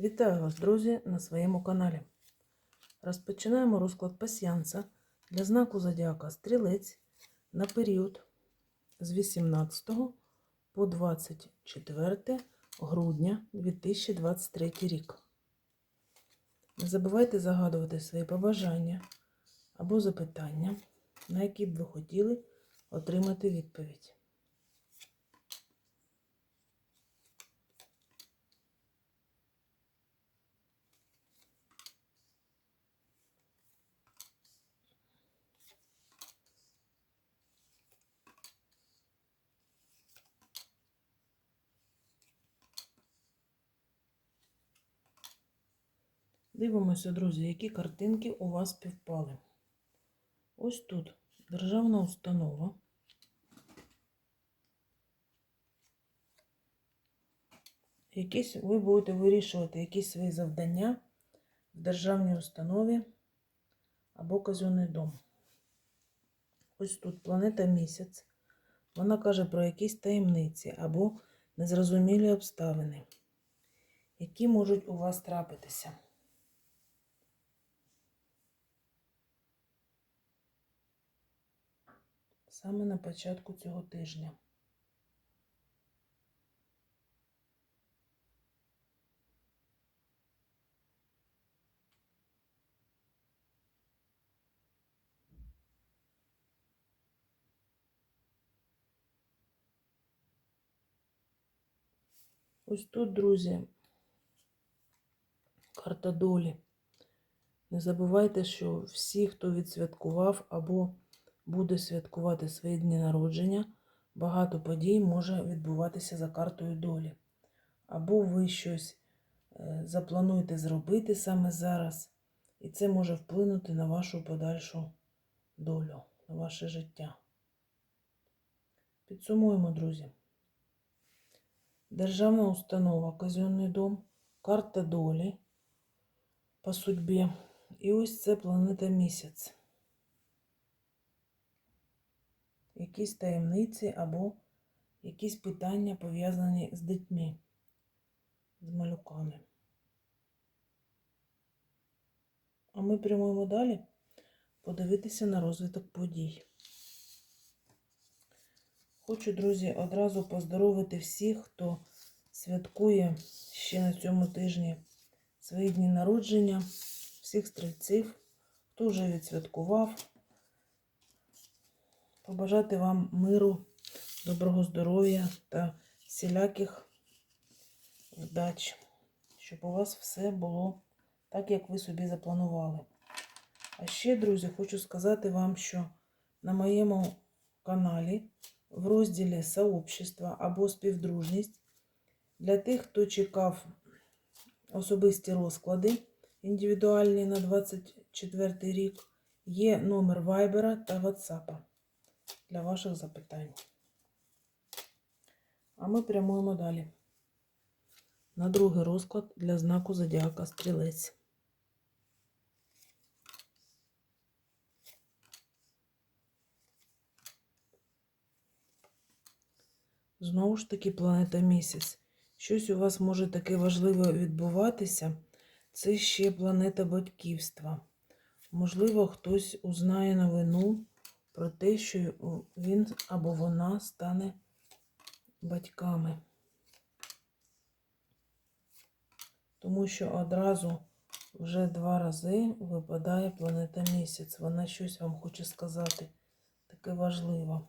Вітаю вас, друзі, на своєму каналі. Розпочинаємо розклад пасіянса для знаку Зодіака Стрілець на період з 18 по 24 грудня 2023 рік. Не забувайте загадувати свої побажання або запитання, на які б ви хотіли отримати відповідь. Дивимося, друзі, які картинки у вас співпали. Ось тут державна установа. Якісь ви будете вирішувати якісь свої завдання в державній установі або казенний дом. Ось тут планета місяць. Вона каже про якісь таємниці або незрозумілі обставини, які можуть у вас трапитися. Саме на початку цього тижня. Ось тут, друзі, карта долі. Не забувайте, що всі, хто відсвяткував або буде святкувати свої дні народження, багато подій може відбуватися за картою долі. Або ви щось е, заплануєте зробити саме зараз, і це може вплинути на вашу подальшу долю, на ваше життя. Підсумуємо, друзі. Державна установа, казенний дом, карта долі по судьбі. І ось це планета місяць. Якісь таємниці або якісь питання пов'язані з дітьми, з малюками. А ми прямуємо далі подивитися на розвиток подій. Хочу, друзі, одразу поздоровити всіх, хто святкує ще на цьому тижні свої дні народження, всіх стрільців, хто вже відсвяткував. Побажати вам миру, доброго здоров'я та всіляких вдач, щоб у вас все було так, як ви собі запланували. А ще, друзі, хочу сказати вам, що на моєму каналі в розділі Сообщества або співдружність для тих, хто чекав особисті розклади індивідуальні на 24 рік, є номер Вайбера та Ватсапа для ваших запитань. А ми прямуємо далі. На другий розклад для знаку Зодіака Стрілець. Знову ж таки, планета місяць. Щось у вас може таке важливе відбуватися. Це ще планета батьківства. Можливо, хтось узнає новину про те, що він або вона стане батьками. Тому що одразу вже два рази випадає планета місяць. Вона щось вам хоче сказати. Таке важливе.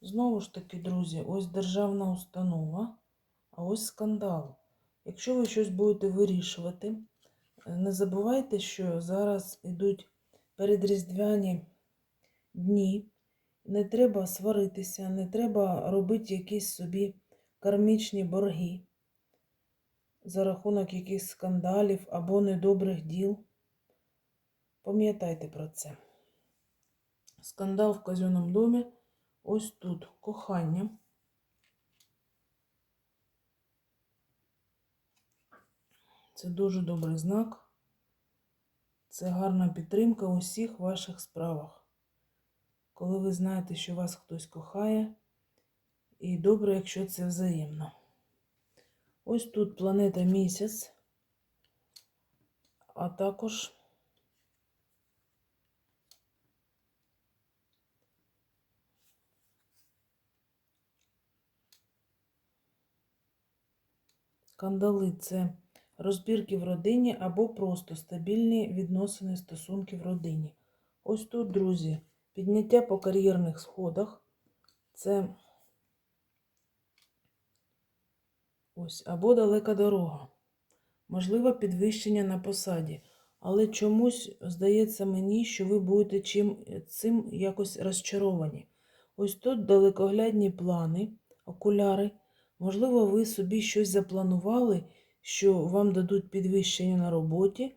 Знову ж таки, друзі, ось державна установа, а ось скандал. Якщо ви щось будете вирішувати, не забувайте, що зараз йдуть передріздвяні дні. Не треба сваритися, не треба робити якісь собі кармічні борги за рахунок якихось скандалів або недобрих діл. Пам'ятайте про це. Скандал в казенному домі. Ось тут кохання. Це дуже добрий знак. Це гарна підтримка у всіх ваших справах. Коли ви знаєте, що вас хтось кохає, І добре, якщо це взаємно. Ось тут планета місяць, а також Кандали це розбірки в родині або просто стабільні відносини стосунки в родині. Ось тут, друзі, підняття по кар'єрних сходах. Це ось або далека дорога. Можливо, підвищення на посаді. Але чомусь здається мені, що ви будете чим, цим якось розчаровані. Ось тут далекоглядні плани, окуляри. Можливо, ви собі щось запланували, що вам дадуть підвищення на роботі,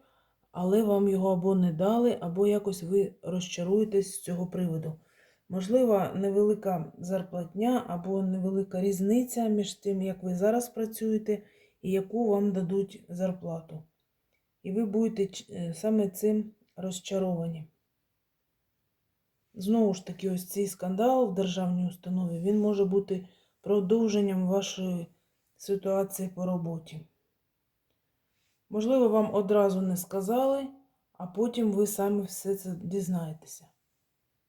але вам його або не дали, або якось ви розчаруєтесь з цього приводу. Можливо, невелика зарплатня або невелика різниця між тим, як ви зараз працюєте, і яку вам дадуть зарплату. І ви будете е, саме цим розчаровані. Знову ж таки, ось цей скандал в державній установі, він може бути продовженням вашої ситуації по роботі. Можливо, вам одразу не сказали, а потім ви самі все це дізнаєтеся.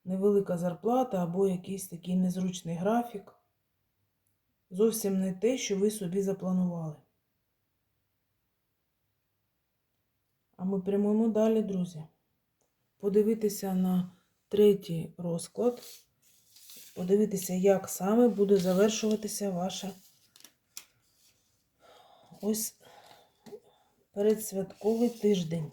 Невелика зарплата або якийсь такий незручний графік. Зовсім не те, що ви собі запланували. А ми прямуємо далі, друзі. Подивитися на третій розклад. Подивитися, як саме буде завершуватися ваша ось передсвятковий тиждень.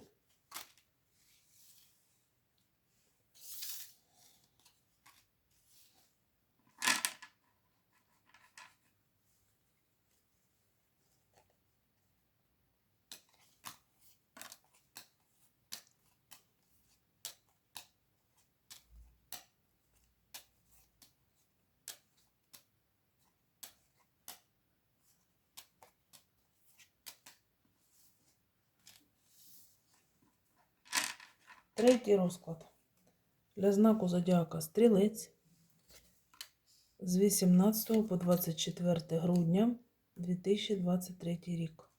Третій розклад. Для знаку зодіака Стрілець з 18 по 24 грудня 2023 рік.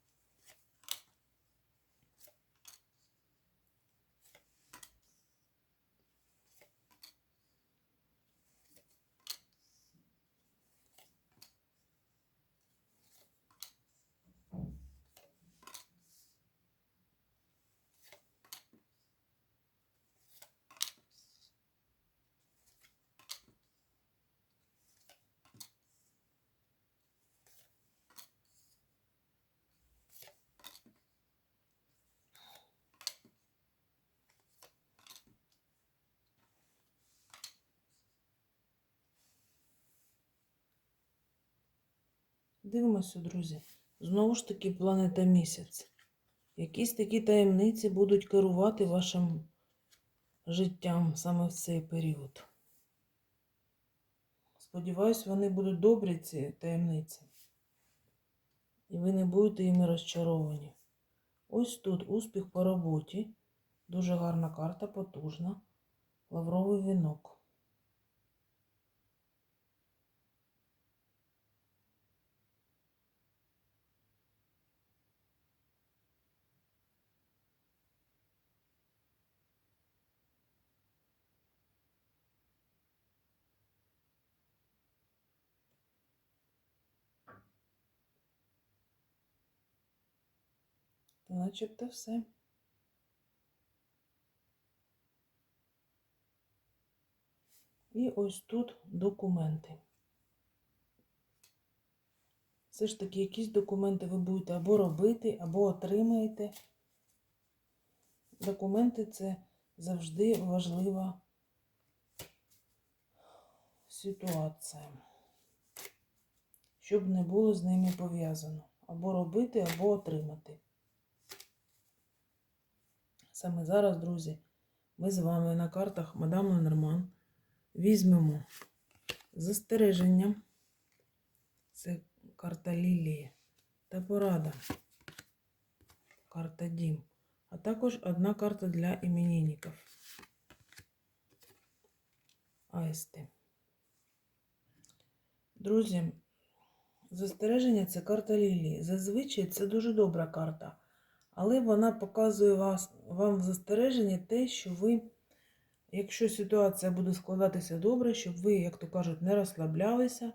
Дивимося, друзі. Знову ж таки, планета місяць. Якісь такі таємниці будуть керувати вашим життям саме в цей період. Сподіваюсь, вони будуть добрі, ці таємниці. І ви не будете іми розчаровані. Ось тут успіх по роботі. Дуже гарна карта, потужна. Лавровий вінок. Та начебто все. І ось тут документи. Все ж таки, якісь документи ви будете або робити, або отримаєте. Документи це завжди важлива ситуація. Щоб не було з ними пов'язано. Або робити, або отримати. Саме зараз, друзі, ми з вами на картах Мадам Ленорман візьмемо застереження. Це карта Лілії та порада. Карта Дім. А також одна карта для іменинників. Аїсти. Друзі, Застереження це карта Лілії. Зазвичай це дуже добра карта, але вона показує вас, вам в застереженні те, що ви, якщо ситуація буде складатися добре, щоб ви, як то кажуть, не розслаблялися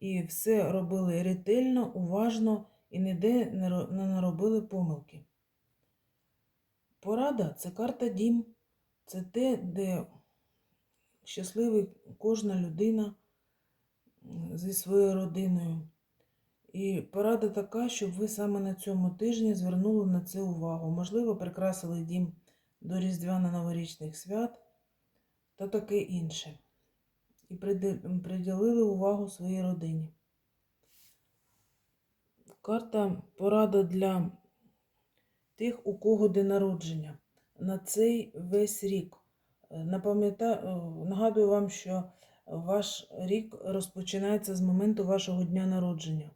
і все робили ретельно, уважно і ніде не наробили помилки. Порада це карта дім, це те, де щасливий кожна людина зі своєю родиною. І порада така, щоб ви саме на цьому тижні звернули на це увагу. Можливо, прикрасили дім до Різдвяно-новорічних свят та таке інше. І приділили увагу своїй родині. Карта порада для тих, у кого день народження на цей весь рік. Нагадую вам, що ваш рік розпочинається з моменту вашого дня народження.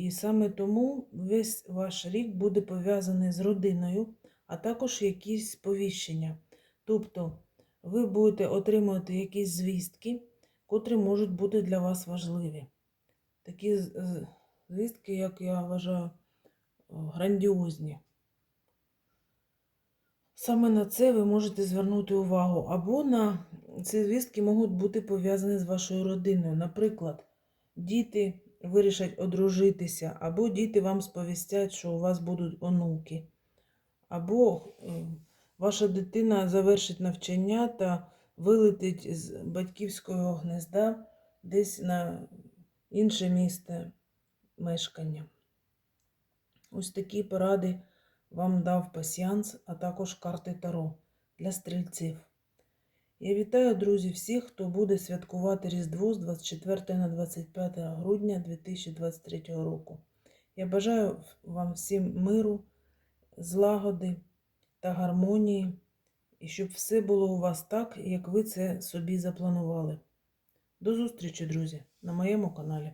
І саме тому весь ваш рік буде пов'язаний з родиною, а також якісь сповіщення. Тобто ви будете отримувати якісь звістки, котрі можуть бути для вас важливі. Такі звістки, як я вважаю, грандіозні. Саме на це ви можете звернути увагу. Або на ці звістки можуть бути пов'язані з вашою родиною. Наприклад, діти вирішать одружитися, або діти вам сповістять, що у вас будуть онуки, або е, ваша дитина завершить навчання та вилетить з батьківського гнезда десь на інше місце мешкання. Ось такі поради вам дав пасіанс, а також карти Таро для стрільців. Я вітаю, друзі, всіх, хто буде святкувати Різдво з 24 на 25 грудня 2023 року. Я бажаю вам всім миру, злагоди та гармонії, і щоб все було у вас так, як ви це собі запланували. До зустрічі, друзі, на моєму каналі.